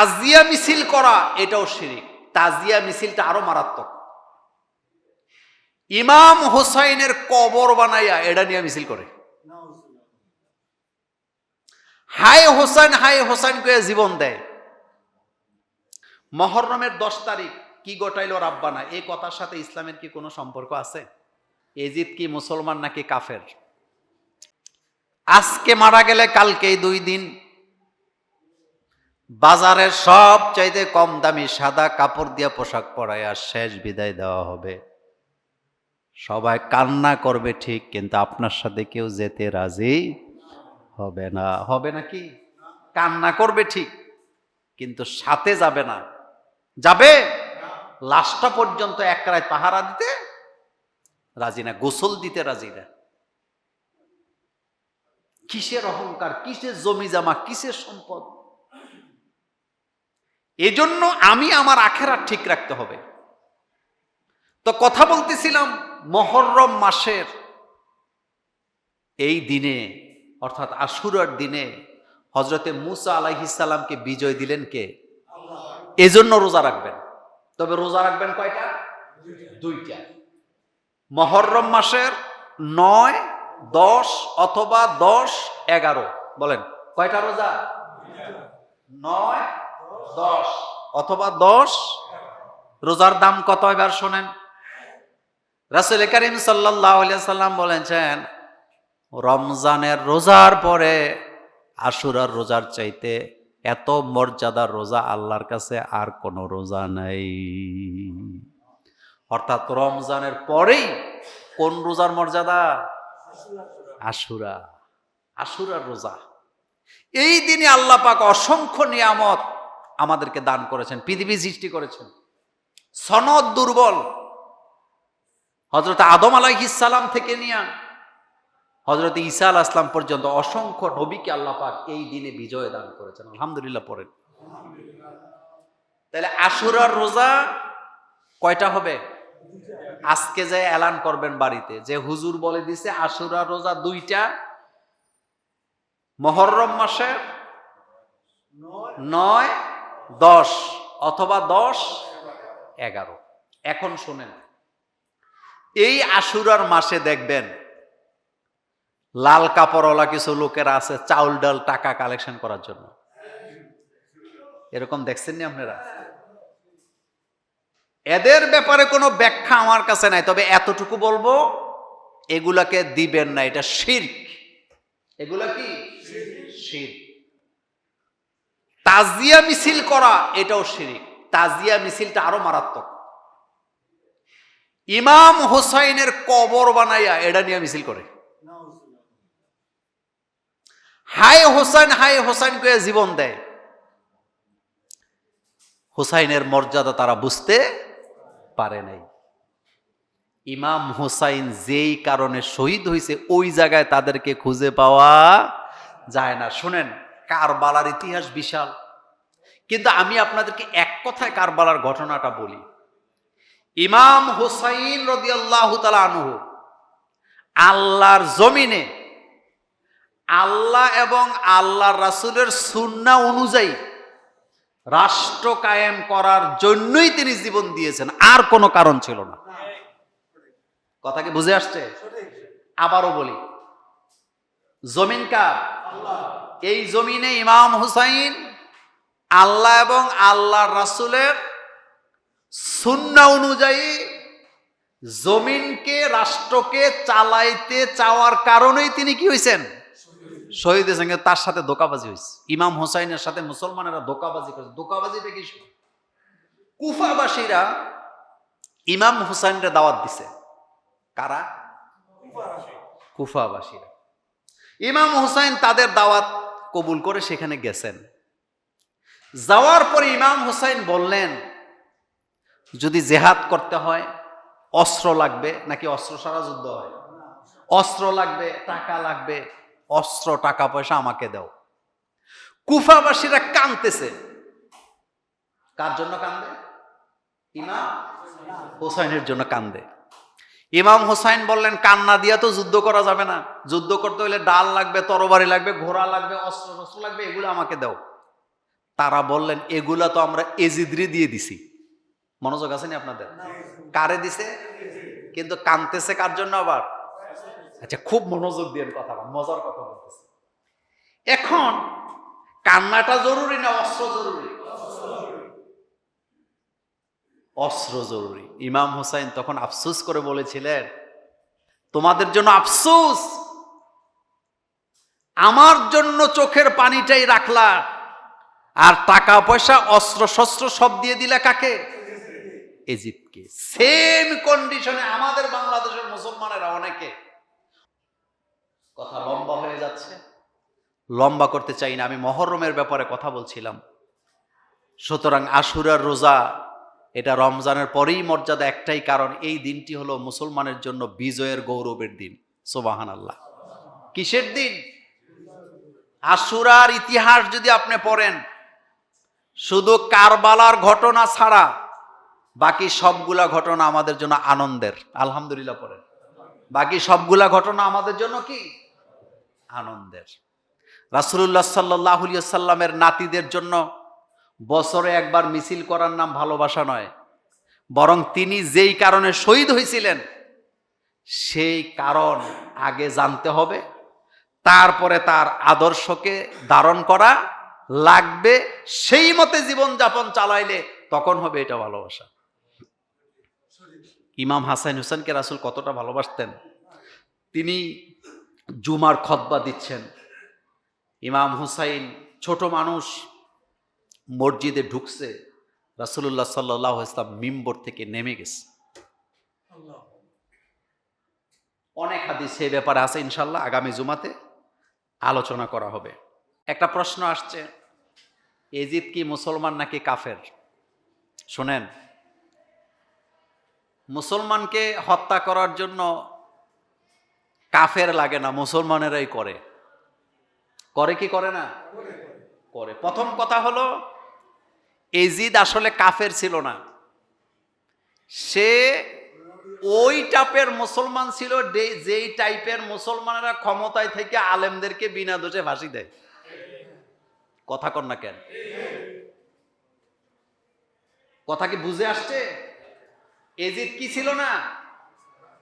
তাজিয়া মিছিল করা, এটাও শিরিক। তাজিয়া মিছিলটা আরও মারাত্মক। ইমাম হোসাইনের কবর বানাইয়া এটা নিয়ে মিছিল করে। হাই হোসেন হাই হোসেন কে জীবন দেয়। মহরমের দশ তারিখ কি গোটাইল রাব্বানা? এই কথার সাথে ইসলামের কি কোনো সম্পর্ক আছে? এজিদ কি মুসলমান নাকি কাফের? আজকে মারা গেলে কালকে দুই দিন বাজারের সব চাইতে কম দামি সাদা কাপড় দিয়ে পোশাক পরায় আর শেষ বিদায় দেওয়া হবে। সবাই কান্না করবে ঠিক, কিন্তু আপনার সাথে কেউ যেতে রাজি হবে না। হবে নাকি কান্না করবে ঠিক, কিন্তু সাথে যাবে না। যাবে? লাশটা পর্যন্ত এক রায় পাহারা দিতে রাজি না, গোসল দিতে রাজি না। কিসের অহংকার, কিসের জমি জামা কিসের সম্পদ? এজন্য আমি আমার আখেরা ঠিক রাখতে হবে। তো কথা বলতেছিলাম মহরম মাসের। এই দিনে, অর্থাৎ আশুরার দিনে হজরতে মুসা আলাইহিসাল্লামকে বিজয় দিলেন কে? এজন্য রোজা রাখবেন। তবে রোজা রাখবেন কয়টা? দুইটা। মহরম মাসের নয়, দশ অথবা দশ, এগারো। বলেন, কয়টা রোজা? নয় দশ। অথবা দশ। রোজার দাম কত এবার শোনেন। রাসুল করিম সাল্লাম বলেছেন, রমজানের রোজার পরে আশুরার রোজার চাইতে এত মর্যাদার রোজা আল্লাহর কাছে আর কোনো রোজা নাই। অর্থাৎ রমজানের পরেই কোন রোজার মর্যাদা? আশুরা। আশুরার রোজা। এই দিনে আল্লাহ পাক অসংখ্য নিয়ামত আমাদেরকে দান করেছেন, পৃথিবী সৃষ্টি করেছেন। সনদ দুর্বল। হজরত আদম আলাইহিসালাম থেকে নিয়ে হজরত ঈসা আল আসলাম পর্যন্ত অসংখ্য নবীকে আল্লাহ পাক এই দিনে বিজয় দান করেছেন। আলহামদুলিল্লাহ পড়েন। তাহলে আশুরার রোজা কয়টা হবে? আজকে যে এলান করবেন বাড়িতে, যে হুজুর বলে দিছে আশুরার রোজা দুইটা, মহরম মাসের নয় দশ অথবা দশ, এগারো। এখন শোনেন। এই আশুরার মাসে দেখবেন লাল কাপড়ওয়ালা কিছু লোকেরা আছে চাউল ডাল টাকা কালেকশন করার জন্য। এরকম দেখছেন নি আপনারা? এদের ব্যাপারে কোনো ব্যাখ্যা আমার কাছে নাই, তবে এতটুকু বলব, এগুলাকে দিবেন না, এটা শির্ক। এগুলা কি? শির্ক। তাজিয়া মিছিল করা, এটাও শিরিক। তাজিয়া মিছিলটা আরও মারাত্মক। ইমাম হোসাইনের কবর বানাইয়া এটা নিয়ে মিছিল করে। হাই হোসাইন হাই হোসাইন কে জীবন দেয়। হোসাইনের মর্যাদা তারা বুঝতে পারে নাই। ইমাম হোসাইন যেই কারণে শহীদ হয়েছে ওই জায়গায় তাদেরকে খুঁজে পাওয়া যায় না। শুনেন কারবালার ইতিহাস বিশাল। কিন্তু আমি আপনাদেরকে এক কথায় কারবালার ঘটনাটা বলি। ইমাম হোসাইন রদিয়াল্লাহ আনহু আল্লাহর জমিনে আল্লাহ এবং আল্লাহ রাসুলের সুন্না অনুযায়ী রাষ্ট্র কায়েম করার জন্যই তিনি জীবন দিয়েছেন। আর কোনো কারণ ছিল না। কথা কি বুঝে আসছে? আবারও বলি। জমিন কার? এই জমিনে ইমাম হুসাইন, আল্লাহ এবং আল্লাহ রাসুলের সুন্না অনুযায়ী জমিনকে, রাষ্ট্রকে চালাইতে, চাওয়ার কারণেই তিনি কি হয়েছেন শহীদের সঙ্গে তার সাথে ধোকাবাজি হয়েছে ইমাম হোসাইনের সাথে মুসলমানেরা ধোকাবাজি করেছে। ধোকাবাজিটা কি কুফাবাসীরা ইমাম হুসাইনরে দাওয়াত দিছে। কারা? কুফাবাসীরা। ইমাম হুসাইন তাদের দাওয়াত কবুল করে সেখানে গেছেন। যাওয়ার পরে ইমাম হুসাইন বললেন, যদি জেহাদ করতে হয়, অস্ত্র লাগবে নাকি অস্ত্র সারা যুদ্ধ হয়? অস্ত্র লাগবে, টাকা লাগবে, অস্ত্র, টাকা, পয়সা আমাকে দাও। কুফাবাসীরা কানতেছে কার জন্য কান্দে? ইমাম হোসাইনের জন্য কান্দে। ইমাম হোসাইন বললেন, কান্না দিয়া তো যুদ্ধ করা যাবে না। যুদ্ধ করতে হলে ডাল লাগবে, তরবারি লাগবে, ঘোড়া লাগবে অস্ত্র শস্ত্র লাগবে, এগুলো আমাকে দাও। তারা বললেন, এগুলা তো আমরা এজিদ্রি দিয়ে দিছি। মনোযোগ আছে নি আপনাদের? কারে দিছে? কিন্তু কানতেছে কার জন্য আবার? আচ্ছা খুব মনোযোগ দিয়ে কথা মজার কথা বলতেছে। এখন, কান্নাটা জরুরি না অস্ত্র জরুরি? অস্ত্র জরুরি ইমাম হুসাইন তখন আফসুস করে বলেছিলেন, তোমাদের জন্য আফসুস, আমার জন্য চোখের পানিটাই রাখলা, আর টাকা পয়সা, অস্ত্র শস্ত্র সব দিয়ে দিলা কাকে? এজিদকে সেম কন্ডিশনে আমাদের বাংলাদেশের মুসলমানেরা অনেকে। কথা লম্বা হয়ে যাচ্ছে। লম্বা করতে চাই না, আমি মহরমের ব্যাপারে কথা বলছিলাম। সুতরাং আশুরার রোজা এটা রমজানের পরেই মর্যাদা একটাই, কারণ এই দিনটি হলো মুসলমানের জন্য বিজয়ের গৌরবের দিন। সোবাহান আল্লাহ কিসের দিন? আশুরার ইতিহাস যদি আপনি পড়েন, শুধু কারবালার ঘটনা ছাড়া বাকি সবগুলা ঘটনা আমাদের জন্য আনন্দের। আলহামদুলিল্লাহ পড়েন। বাকি সবগুলা ঘটনা আমাদের জন্য কি? আনন্দের। রাসুল্লাহ সাল্লাহ সাল্লামের নাতিদের জন্য বছরে একবার মিছিল করার নাম ভালোবাসা নয়, বরং তিনি যেই কারণে শহীদ হয়েছিলেন, সেই কারণ আগে জানতে হবে, তারপরে তার আদর্শকে ধারণ করা লাগবে, সেই মতে জীবনযাপন চালাইলে তখন হবে এটা ভালোবাসা। ইমাম হাসান হুসেনকে রাসুল কতটা ভালোবাসতেন, তিনি জুমার খতবা দিচ্ছেন, ইমাম হুসাইন ছোট মানুষ মসজিদে ঢুকছে রাসুল্লাহ সাল্লাহ ইসলাম মিম্বর থেকে নেমে গেছে। অনেক হাদিস সেই ব্যাপারে আছে ইনশাল্লাহ আগামী জুমাতে আলোচনা করা হবে। একটা প্রশ্ন আসছে এজিদ কি মুসলমান নাকি কাফের? শোনেন মুসলমানকে হত্যা করার জন্য কাফের লাগে না মুসলমানেরাই করে। করে কি করে না? করে। প্রথম কথা হলো এজিদ আসলে কাফের ছিল না। সে ওই টাইপের মুসলমান ছিল যেই টাইপের মুসলমানেরা ক্ষমতায় থেকে আলেমদেরকে বিনা দোষে ফাঁসি দেয়। কথা কর না কেন? কথা কি বুঝে আসছে? এজিদ কি ছিল না?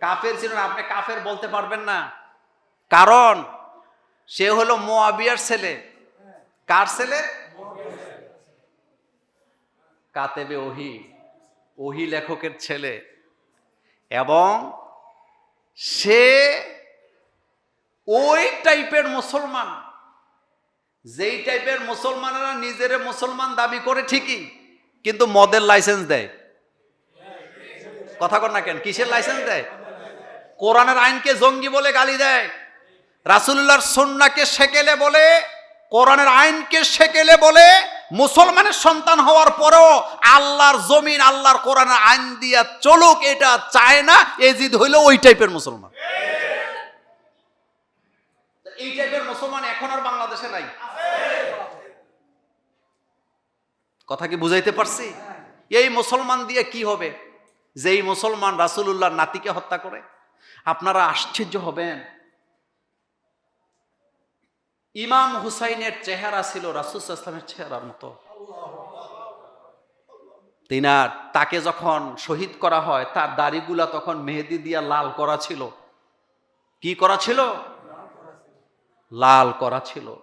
কাফের ছিল না। আপনি কাফের বলতে পারবেন না। কারণ সে হলো মোয়াবিয়ার ছেলে। কার ছেলে? কাতেবে ওহি ওহি লেখকের ছেলে। এবং সে ওই টাইপের মুসলমান। যেই টাইপের মুসলমানেরা নিজের মুসলমান দাবি করে ঠিকই, কিন্তু মদের লাইসেন্স দেয়। কথা কর না কেন? কিসের লাইসেন্স দেয়? কোরআনের আইনকে জঙ্গি বলে গালি দেয়। রাসুল্লাহর সন্নাকে সেকেলে বলে, কোরআনের আইনকে সেকেলে বলে মুসলমানের সন্তান হওয়ার পরেও আল্লাহর জমিন, আল্লাহর কোরআনের আইন দিয়া চলুক, এটা চায় না এজিদ হইল ওই টাইপের মুসলমান। এই টাইপের মুসলমান এখন আর বাংলাদেশে নাই। কথা কি বুঝাইতে পারছি? এই মুসলমান দিয়ে কি হবে? যেই মুসলমান রাসুলুল্লাহর নাতিকে হত্যা করে, আপনারা আশ্চর্য হবেন। ইমাম হুসাইনের চেহারা ছিল রাসুল ইসলামের চেহারার মতো। তিনার তাকে যখন শহীদ করা হয়, তার দাড়িগুলা তখন মেহেদি দিয়া লাল করা ছিল। কি করা ছিল? লাল করা ছিল।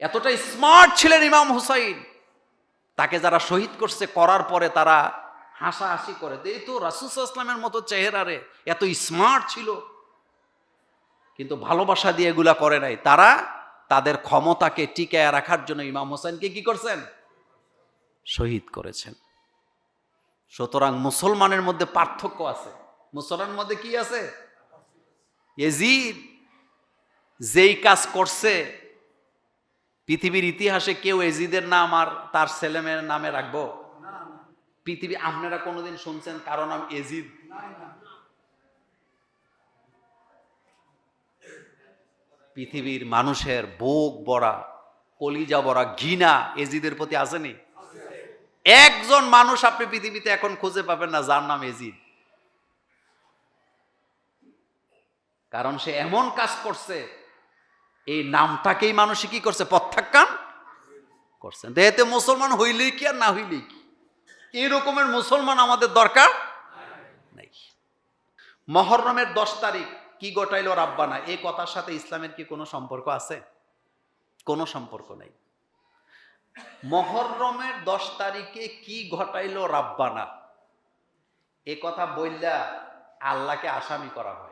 এতটা স্মার্ট ছিলেন ইমাম হুসাইন। তাকে যারা শহীদ করছে, করার পরে তারা হাসাহাসি করে। এই তো রাসুস ইসলামের মতো চেহারা রে, এত স্মার্ট ছিল। কিন্তু ভালোবাসা দিয়ে এগুলা করে নাই। তারা তাদের ক্ষমতাকে টিকায় রাখার জন্য ইমাম হোসেনকে কি করছেন? শহীদ করেছেন। সুতরাং মুসলমানের মধ্যে পার্থক্য আছে। মুসলমানের মধ্যে কি আছে? এজিদ। যেই কাজ করছে পৃথিবীর ইতিহাসে কেউ এজিদের নাম আর তার ছেলেমেয়ের নামে রাখব? পৃথিবী আপনারা কোনোদিন শুনছেন কারও নাম এজিদ? পৃথিবীর মানুষের বুক বড়া, কলিজা বড়া, ঘৃণা এজিদের প্রতি আসেনি? একজন মানুষ আপনি পৃথিবীতে এখন খুঁজে পাবেন না যার নাম এজিদ। কারণ সে এমন কাজ করছে, এই নামটাকেই মানুষে কি করছে? প্রত্যাখ্যান করছেন দেহেতে মুসলমান হইলেই কি আর না হইলেই কি? এই রকমের মুসলমান আমাদের দরকার নেই। মহরমের দশ তারিখ কি গোটাইলো রাব্বানা এই কথার সাথে ইসলামের কি কোনো সম্পর্ক আছে? কোনো সম্পর্ক নেই। মহরমের দশ তারিখে কি ঘটাইলো রাব্বানা এ কথা বললা আল্লাহকে আসামি করা হয়।